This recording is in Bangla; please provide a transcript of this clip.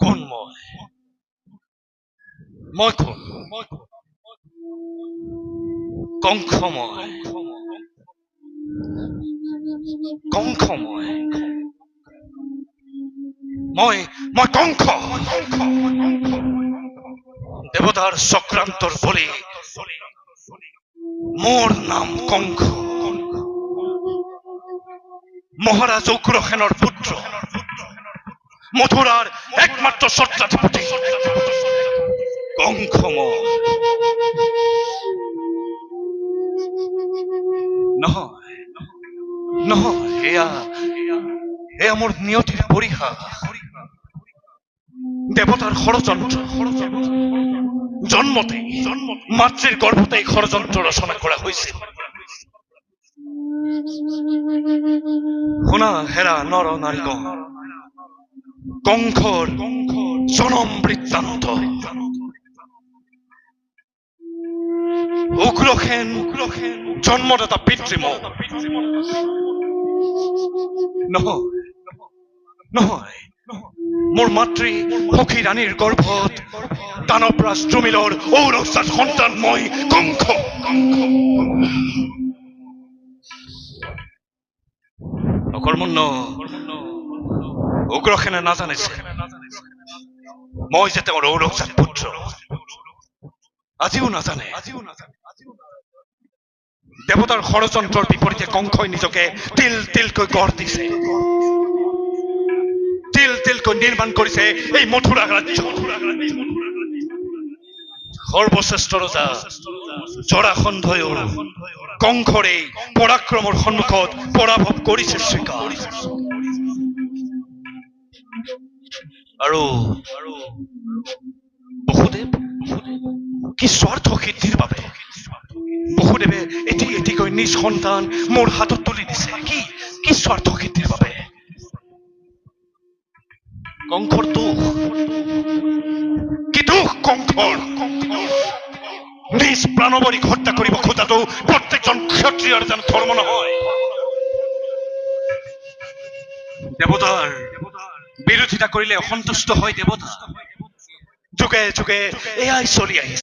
কোন ময় ময় কোন কঙ্খময় কঙ্খময় ময় ময় কঙ্খ দেবতার চক্রান্তর বলি মোর নাম কঙ্খ মহারাজ উগ্রসেনৰ পুত্র, মথুরার একমাত্র সত্রাধিপতি কঙ্খম নহয় নহয় এয়া এয়া মোৰ নিয়তিৰ পৰীক্ষা দেৱতাৰ ষড়যন্ত্ৰ জন্মতেই মাতৃৰ গৰ্ভতেই ষড়যন্ত্ৰ ৰচনা কৰা হৈছিল শুনা, হেৰা নৰ নাৰীগণ কংখর জনম বৃত্তান্ত। উগ্রখেন জন্মদাতা পিতৃম। নহয় নহয় মাতৃ সখী ৰাণীৰ গৰ্ভত দানৱৰাজ দ্ৰুমিলৰ ঔৰসাত সন্তান মই কংখ অকৰ্মণ্য উগ্ৰসেনে নাজানিছে মই যে তেওঁৰ ঔৰসাত পুত্ৰ, আজিও নাজানে। দেৱতাৰ ষড়যন্ত্ৰৰ বিপৰীতে কংসই নিজকে তিল তিলকৈ গঢ় দিছে। তিল তিলকৈ নিৰ্মাণ কৰিছে এই মথুৰা ৰাজ্য সৰ্বশ্ৰেষ্ঠ ৰজা জৰাসন্ধয়ো এই পৰাক্ৰমৰ সন্মুখত পৰাভৱ কৰিছে স্বীকাৰ আৰু বহুদেৱ কি স্বাৰ্থ সিদ্ধিৰ বাবে? বহুদেৱে এটি নিজ সন্তান মোৰ হাতত তুলি দিছে। কি? কি স্বাৰ্থ সিদ্ধিৰ বাবে? কংসৰ দুখ। কি দুখ? কংসৰ নিজ প্ৰাণৱৰীক হত্যা কৰিব খোজাটো প্ৰত্যেকজন ক্ষত্ৰিয়ৰ যেন ধৰ্ম নহয়। দেৱতাৰ বিৰোধিতা কৰিলে অসন্তুষ্ট হয় দেৱতা যুগে যুগে এয়াই চলি আহিছে।